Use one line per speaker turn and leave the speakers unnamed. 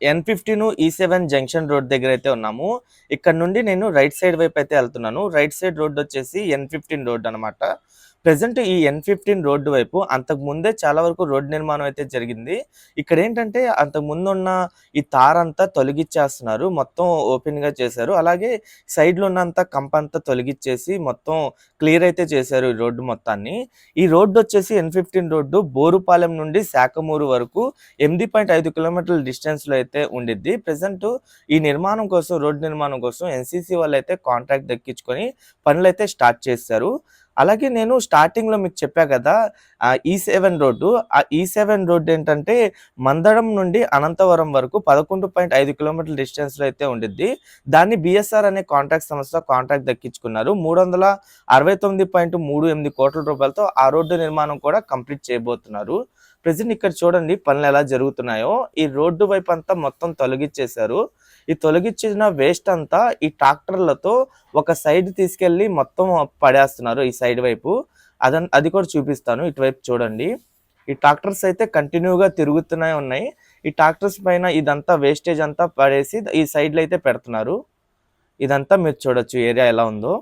N fifteen E seven junction road దగ్గర అయితే ఉన్నాము. ఇక్కడ నుండి నేను రైట్ సైడ్ వైపు అయితే వెళ్తున్నాను. రైట్ సైడ్ రోడ్ వచ్చేసి ఎన్ ఫిఫ్టీన్ రోడ్ అనమాట ప్రజెంట్ ఈ ఎన్ ఫిఫ్టీన్ రోడ్డు వైపు అంతకు ముందే చాలా వరకు రోడ్డు నిర్మాణం అయితే జరిగింది. ఇక్కడ ఏంటంటే అంతకు ముందు ఉన్న ఈ తారంతా తొలగిచ్చేస్తున్నారు. మొత్తం ఓపెన్గా చేశారు. అలాగే సైడ్లో ఉన్నంత కంప అంతా తొలగిచ్చేసి మొత్తం క్లియర్ అయితే చేశారు ఈ రోడ్డు మొత్తాన్ని. ఈ రోడ్డు వచ్చేసి ఎన్ ఫిఫ్టీన్ రోడ్డు బోరుపాలెం నుండి శాఖమూరు వరకు ఎనిమిది పాయింట్ ఐదు కిలోమీటర్ల డిస్టెన్స్లో అయితే ఉండిద్ది. ప్రజెంట్ ఈ నిర్మాణం కోసం రోడ్డు నిర్మాణం కోసం ఎన్సీసీ వాళ్ళు అయితే కాంట్రాక్ట్ దక్కించుకొని పనులు అయితే స్టార్ట్ చేశారు అలాగే నేను స్టార్టింగ్లో మీకు చెప్పా కదా ఈ సెవెన్ e రోడ్డు. ఆ e ఈ సెవెన్ రోడ్డు ఏంటంటే మందడం నుండి అనంతవరం వరకు పదకొండు పాయింట్ ఐదు కిలోమీటర్ల డిస్టెన్స్లో అయితే ఉండిద్ది. దాన్ని బిఎస్ఆర్ అనే కాంట్రాక్ట్ సంస్థ కాంట్రాక్ట్ దక్కించుకున్నారు. మూడు వందల అరవై తొమ్మిది పాయింట్ మూడు ఎనిమిది కోట్ల రూపాయలతో ఆ రోడ్డు నిర్మాణం కూడా కంప్లీట్ చేయబోతున్నారు. ప్రజెంట్ ఇక్కడ చూడండి పనులు ఎలా జరుగుతున్నాయో. ఈ రోడ్డు వైపు అంతా మొత్తం తొలగిచ్చేశారు. ఈ తొలగించిన వేస్ట్ అంతా ఈ ట్రాక్టర్లతో ఒక సైడ్ తీసుకెళ్ళి మొత్తం పడేస్తున్నారు. ఈ సైడ్ వైపు. అదన్ అది కూడా చూపిస్తాను. ఇటువైపు చూడండి. ఈ ట్రాక్టర్స్ అయితే కంటిన్యూగా తిరుగుతూనే ఉన్నాయి. ఈ ట్రాక్టర్స్ పైన ఇదంతా వేస్టేజ్ అంతా పడేసి ఈ సైడ్లో అయితే పెడుతున్నారు. ఇదంతా మీరు చూడొచ్చు ఏరియా ఎలా ఉందో.